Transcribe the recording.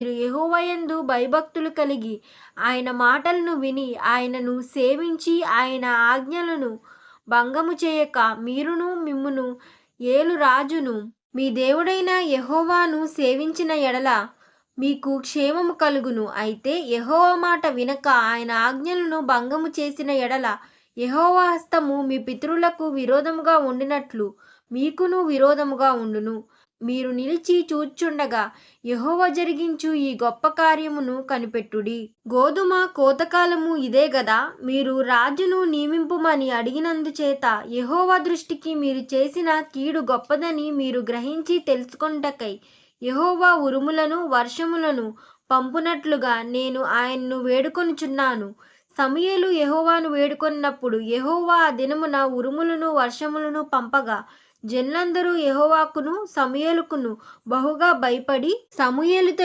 మీరు యహోవయందు భయభక్తులు కలిగి ఆయన మాటలను విని ఆయనను సేవించి ఆయన ఆజ్ఞలను భంగము చేయక మీరును మిమ్మును ఏలు రాజును మీ దేవుడైన యహోవాను సేవించిన ఎడల మీకు క్షేమము కలుగును. అయితే యహోవ మాట వినక ఆయన ఆజ్ఞలను భంగము చేసిన ఎడల యహోవా హస్తము మీ పితరులకు విరోధముగా ఉండినట్లు మీకును విరోధముగా ఉండును. మీరు నిలిచి చూచుండగా యహోవ జరిగించు ఈ గొప్ప కార్యమును కనిపెట్టుడి. గోధుమ కోతకాలము ఇదే గదా మీరు రాజును నియమింపుమని అడిగినందుచేత యహోవ దృష్టికి మీరు చేసిన కీడు గొప్పదని మీరు గ్రహించి తెలుసుకొనుటకై యహోవా ఉరుములను వర్షములను పంపునట్లుగా నేను ఆయన్ను వేడుకొనుచున్నాను. సమయలు యహోవాను వేడుకొన్నప్పుడు యహోవా ఆ దినమున ఉరుములను వర్షములను పంపగా జనులందరూ యహోవాకును సమూయేలుకును బహుగా భయపడి సమూయేలుతో